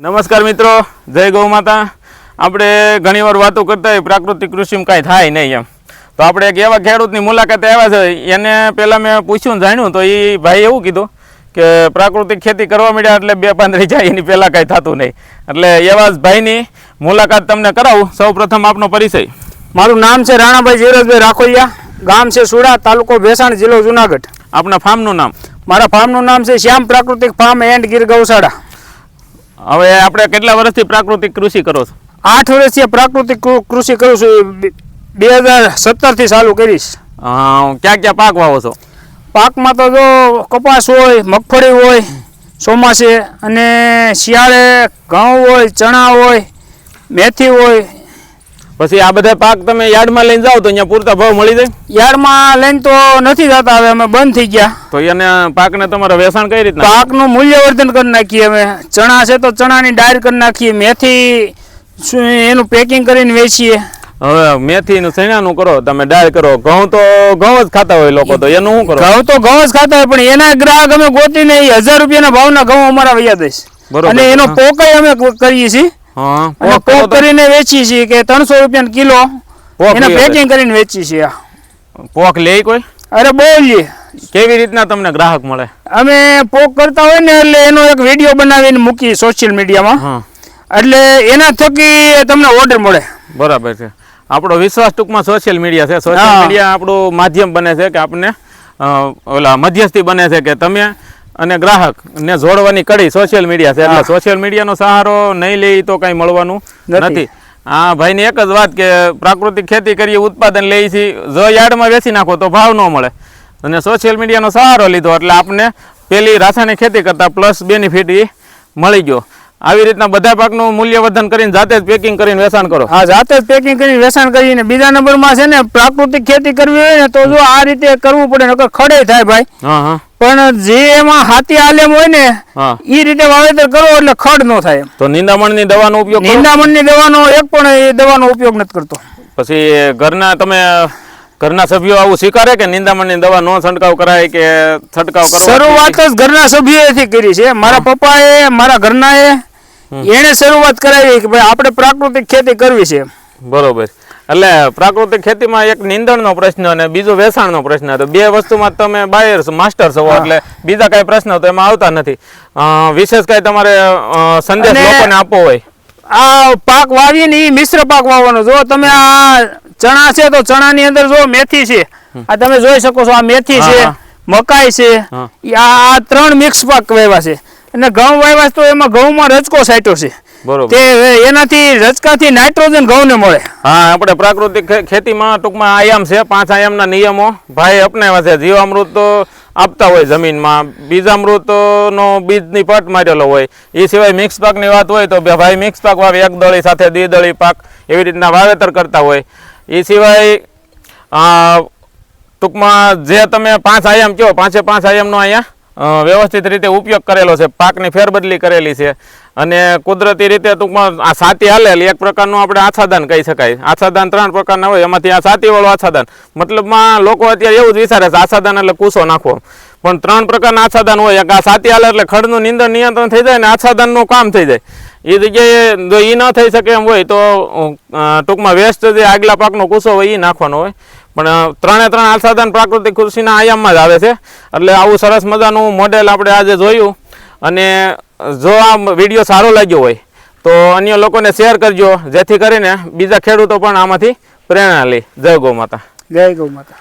નમસ્કાર મિત્રો જય ગૌ માતા. આપણે ઘણીવાર વાતો કરતા હોય પ્રાકૃતિક કૃષિમાં કાંઈ થાય નહીં એમ. તો આપણે એક એવા ખેડૂતની મુલાકાતે આવ્યા છે એને પહેલાં મેં પૂછ્યું જાણ્યું તો એ ભાઈ એવું કીધું કે પ્રાકૃતિક ખેતી કરવા મળ્યા એટલે બે પાંદરી જાય એની પહેલાં કાંઈ થતું નહીં. એટલે એવા જ ભાઈની મુલાકાત તમને કરાવું. સૌ પ્રથમ આપનો પરિચય. મારું નામ છે રાણાભાઈ જીરજભાઈ રાખોલિયા ગામ છે સુડા તાલુકો ભેસાણ જિલ્લો જુનાગઢ. આપના ફાર્મનું નામ? મારા ફાર્મનું નામ છે શ્યામ પ્રાકૃતિક ફાર્મ એન્ડ ગીર ગૌશાળા. હવે આપણે કેટલા વર્ષથી પ્રાકૃતિક કૃષિ કરો છો? આઠ વર્ષથી પ્રાકૃતિક કૃષિ કરું છું. બે- હજાર સત્તરથી ચાલુ કરીશ. ક્યાં ક્યાં પાક વાવો છો? પાકમાં તો જો કપાસ હોય મગફળી હોય ચોમાસે અને શિયાળે ઘઉં હોય ચણા હોય મેથી હોય પછી આ બધા પાક તમે યાર્ડમાં લઈને જાઓ તો અહીંયા પૂરતા ભાવ મળી જાય? યાર્ડમાં લઈને તો નથી જતા હવે અમે બંધ થઈ ગયા. તો એને પાકને તમારે વેચાણ કઈ રીતે પાકનું મૂલ્યવર્ધન કરી નાખીએ અમે. ચણા છે તો ચણાની ડાયર કરી નાખીએ મેથી એનું પેકિંગ કરીને વેચીએ. હવે મેથી નું ચણાનું કરો તમે ડાયર કરો. ઘઉં તો ઘઉં જ ખાતા હોય લોકો તો એનું શું કરો? ઘઉં તો ઘઉં જ ખાતા હોય પણ એના ગ્રાહક અમે ગોતીને હજાર રૂપિયાના ભાવના ઘઉં અમારા વૈયા દઈશ. અને એનો પોકાઈ અમે કરીએ છીએ. હા. તો- કરીને વેચીએ છીએ કે ત્રણસો રૂપિયા કિલો. એને પેકિંગ કરીને વેચીએ છીએ આ. પોક લે કોઈ? અરે બહુ લે. કેવી રીતના તમને ગ્રાહક મળે? અમે પોક કરતા હોય ને એટલે એનો એક વીડિયો બનાવીને મૂકી સોશિયલ મીડિયામાં એટલે એના થકી તમને ઓર્ડર મળે. બરાબર છે. આપણો વિશ્વાસ ટૂંકમાં સોશિયલ મીડિયા છે. સોશિયલ મીડિયા આપણું માધ્યમ બને છે કે આપણને ઓલા મધ્યસ્થી બને છે કે તમે અને ગ્રાહક ને જોડવાની કડી સોશિયલ મીડિયા છે. એટલે સોશિયલ મીડિયાનો સહારો નહીં લે તો કઈ મળવાનું નથી. હા ભાઈની એક જ વાત કે પ્રાકૃતિક ખેતી કરીએ ઉત્પાદન લઈએ છીએ જો યાર્ડમાં વેચી નાખો તો ભાવ ન મળે. અને સોશિયલ મીડિયાનો સહારો લીધો એટલે આપને પેલી રાસાયણિક ખેતી કરતાં પ્લસ બેનિફિટ એ મળી ગયો. આવી રીતના બધા પાકનું મૂલ્યવર્ધન કરીને જાતે જ પેકિંગ કરીને વેચાણ કરો. હા જાતે જ પેકિંગ કરીને વેચાણ કરીને બીજા નંબરમાં છે ને પ્રાકૃતિક ખેતી કરવી હોય ને તો જો આ રીતે કરવું પડે નકર ખડે થાય ભાઈ. હા હા. પણ જે એમાં હાથી આલેમ હોય ને એ રીતે વાવેતર કરો એટલે ખડ નો થાય તો નિંદામણની દવાનો ઉપયોગ નિંદામણની દવાનો એક પણ એ દવાનો ઉપયોગ નથી કરતો. પછી ઘરના તમે ઘરના સભ્યો આવું સ્વીકારે કે નિંદામણની દવા નો છંટકાવ કરાય કે છંટકાવ કરો શરૂઆત જ ઘરના સભ્યોએથી કરી છે. મારા પપ્પાએ મારા ઘરનાએ એણે શરૂઆત કરાવી કે ભાઈ આપણે પ્રાકૃતિક ખેતી કરવી છે બરોબર. એટલે પ્રાકૃતિક ખેતીમાં એક નિંદણનો પ્રશ્ન અને બીજો વેચાણનો પ્રશ્ન તો બે વસ્તુમાં તમે બાયર માસ્ટર છો એટલે બીજા કઈ પ્રશ્ન તો એમાં આવતા નથી. વિશેષ કઈ તમારે સંદેશ લોકોને આપવો હોય? આ પાક વાવીએ ને એ મિશ્ર પાક વાવવાનો. જો તમે આ ચણા છે તો ચણાની અંદર જો મેથી છે. આ તમે જોઈ શકો છો આ મેથી છે મકાઈ છે. આ ત્રણ મિક્સ પાક વાવ્યા છે. અને ઘઉં વાવ્યા તો એમાં ઘઉંમાં રજકો સાટ્યો છે. બરોબર. એનાથી રચકાથી નાઇટ્રોજન ઘઉંને મળે. હા આપણે પ્રાકૃતિક ખેતીમાં ટૂંકમાં આયામ છે પાંચ આયામના નિયમો. ભાઈ અપનાવ્યા છે જીવામૃત તો આપતા હોય જમીનમાં બીજામૃત નો બીજની પટ મારેલો હોય. એ સિવાય મિક્સ પાકની વાત હોય તો ભાઈ મિક્સ પાક વાવે એક દળી સાથે દ્વિદળી પાક એવી રીતના વાવેતર કરતા હોય. એ સિવાય ટૂંકમાં જે તમે પાંચ આયામ કહો પાંચે પાંચ આયામનો અહીંયા વ્યવસ્થિત રીતે ઉપયોગ કરેલો છે, પાકની ફેરબદલી કરેલી છે. અને કુદરતી રીતે ટૂંકમાં આ સાતી હાલેલ, એક પ્રકારનું આપણે આચ્છાદન કહી શકાય. આચ્છાદન ત્રણ પ્રકારના હોય, એમાંથી આ સાતીવાળું આચ્છાદન. મતલબમાં લોકો અત્યારે એવું જ વિચારે છે, આચ્છાદન એટલે કૂસો નાખવો. પણ ત્રણ પ્રકારના આચ્છાદન હોય, એક આ સાતી હાલે એટલે ખડનું નિંદણ નિયંત્રણ થઈ જાય ને આચ્છાદનનું કામ થઈ જાય. એ જગ્યાએ જો એ ન થઈ શકે એમ હોય તો ટૂંકમાં વેસ્ટ જે આગલા પાકનો કૂસો હોય એ નાખવાનો હોય. પણ ત્રણે ત્રણ આસાદન પ્રાકૃતિક કૃષિના આયામમાં જ આવે છે. એટલે આવું સરસ મજાનું મોડેલ આપણે આજે જોયું. અને જો આ વીડિયો સારો લાગ્યો હોય, તો અન્ય લોકોને શેર કરજો. જેથી કરીને બીજા ખેડૂતો પણ આમાંથી પ્રેરણા લે. જય ગૌ માતા. જય ગૌ માતા.